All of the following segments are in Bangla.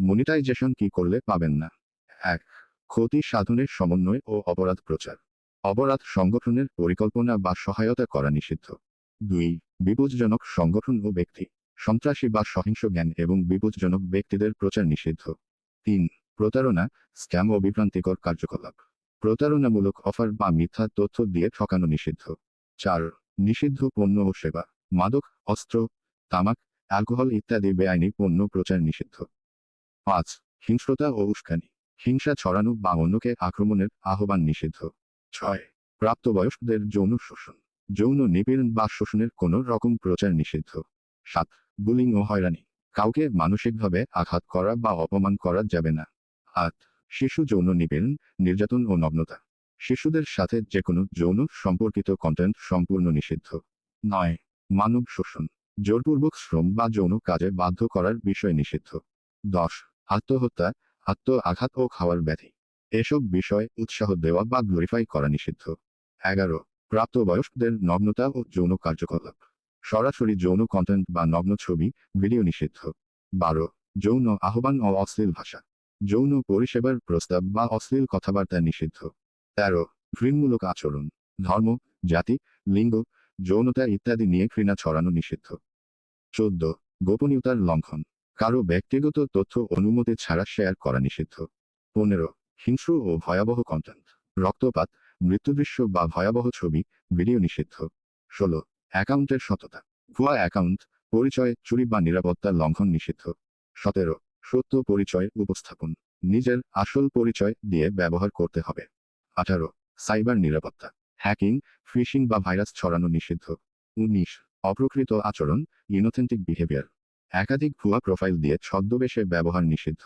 মনিটাইজেশন কি করলে পাবেন না? এক, ক্ষতি সাধনের সমন্বয় ও অপরাধ প্রচার। অপরাধ সংগঠনের পরিকল্পনা বা সহায়তা করা নিষিদ্ধ। দুই, বিপজ্জনক সংগঠন ও ব্যক্তি। সন্ত্রাসী বা সহিংস জ্ঞান এবং বিপজ্জনক ব্যক্তিদের প্রচার নিষিদ্ধ। তিন, প্রতারণা, স্ক্যাম ও বিভ্রান্তিকর কার্যকলাপ। প্রতারণামূলক অফার বা মিথ্যা তথ্য দিয়ে ঠকানো নিষিদ্ধ। চার, নিষিদ্ধ পণ্য ও সেবা। মাদক, অস্ত্র, তামাক, অ্যালকোহল ইত্যাদি বেআইনি পণ্য প্রচার নিষিদ্ধ। পাঁচ, হিংস্রতা ও উস্কানি। হিংসা ছড়ানো বা অন্যকে আক্রমণের আহ্বান নিষিদ্ধ। ছয়, প্রাপ্তবয়স্কদের যৌন শোষণ। যৌন নিপীড়ন বা শোষণের কোনো রকম প্রচার নিষিদ্ধ। সাত, বুলিং ও হয়রানি। কাউকে মানসিকভাবে আঘাত করা বা অপমান করা যাবে না। আট, শিশু যৌন নিপীড়ন, নির্যাতন ও নগ্নতা। শিশুদের সাথে যে কোনো যৌন সম্পর্কিত কন্টেন্ট সম্পূর্ণ নিষিদ্ধ। নয়, মানব শোষণ। জোরপূর্বক শ্রম বা যৌন কাজে বাধ্য করার বিষয় নিষিদ্ধ। দশ আত্মহত্যা আত্ম আঘাত ও খাওয়ার ব্যাধি। এসব বিষয় উৎসাহ দেওয়া বা গ্লোরিফাই করা নিষিদ্ধ। এগারো, প্রাপ্তবয়স্কদের নগ্নতা ও যৌন কার্যকলাপ। সরাসরি যৌন কন্টেন্ট বা নগ্ন ছবি ভিডিও নিষিদ্ধ। বারো, যৌন আহ্বান ও অশ্লীল ভাষা। যৌন পরিষেবার প্রস্তাব বা অশ্লীল কথাবার্তা নিষিদ্ধ। তেরো, ঘৃণমূলক আচরণ। ধর্ম, জাতি, লিঙ্গ, যৌনতা ইত্যাদি নিয়ে ঘৃণা ছড়ানো নিষিদ্ধ। চোদ্দ, গোপনীয়তার লঙ্ঘন। কারও ব্যক্তিগত তথ্য অনুমতি ছাড়া শেয়ার করা নিষিদ্ধ। পনেরো, হিংস্র ও ভয়াবহ কন্টেন্ট রক্তপাত, মৃত্যুদৃশ্য বা ভয়াবহ ছবি, ভিডিও নিষিদ্ধ। ষোলো, অ্যাকাউন্টের সততা, ভুয়া অ্যাকাউন্ট, পরিচয়, চুরি বা নিরাপত্তা লঙ্ঘন নিষিদ্ধ। সতেরো, সত্য পরিচয় উপস্থাপন, নিজের আসল পরিচয় দিয়ে ব্যবহার করতে হবে। আঠারো, সাইবার নিরাপত্তা, হ্যাকিং, ফিশিং বা ভাইরাস ছড়ানো নিষিদ্ধ। উনিশ, অপ্রকৃত আচরণ ইনোথেন্টিক বিহেভিয়ার একাধিক ভুয়া প্রোফাইল দিয়ে ছদ্মবেশে ব্যবহার নিষিদ্ধ।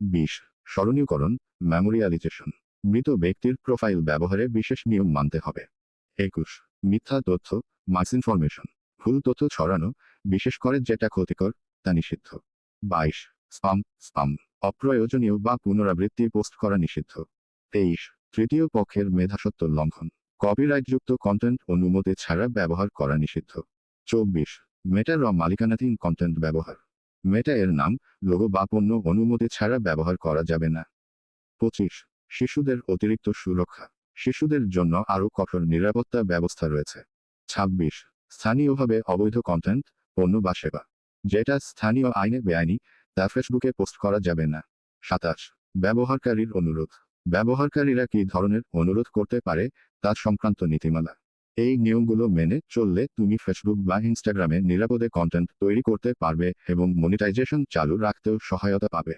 বিশ, স্মরণীয়করণ মেমোরিয়ালাইজেশন মৃত ব্যক্তির প্রোফাইল ব্যবহারে বিশেষ নিয়ম মানতে হবে। একুশ, মিথ্যা তথ্য মাস ইনফরমেশন ভুল তথ্য ছড়ানো, বিশেষ করে যেটা ক্ষতিকর, তা নিষিদ্ধ। বাইশ স্পাম স্পাম অপ্রয়োজনীয় বা পুনরাবৃত্তি পোস্ট করা নিষিদ্ধ। তেইশ, তৃতীয় পক্ষের মেধাসত্ব লঙ্ঘন। কপিরাইটযুক্ত কন্টেন্ট অনুমতি ছাড়া ব্যবহার করা নিষিদ্ধ। চব্বিশ মেটার র মালিকানাধীন কন্টেন্ট ব্যবহার। মেটা এর নাম, লোগো বা পণ্য অনুমতি ছাড়া ব্যবহার করা যাবে না। পঁচিশ, শিশুদের অতিরিক্ত সুরক্ষা। শিশুদের জন্য আরও কঠোর নিরাপত্তা ব্যবস্থা রয়েছে। ছাব্বিশ, স্থানীয়ভাবে অবৈধ কন্টেন্ট পণ্য বা সেবা। যেটা স্থানীয় আইনে বেআইনি, তা ফেসবুকে পোস্ট করা যাবে না। সাতাশ, ব্যবহারকারীর অনুরোধ। ব্যবহারকারীরা কি ধরনের অনুরোধ করতে পারে, তা সংক্রান্ত নীতিমালা। এই নিয়মগুলো মেনে চললে তুমি ফেসবুক বা ইনস্টাগ্রামে নিরাপদে কন্টেন্ট তৈরি করতে পারবে এবং মনিটাইজেশন চালু রাখতেও সহায়তা পাবে।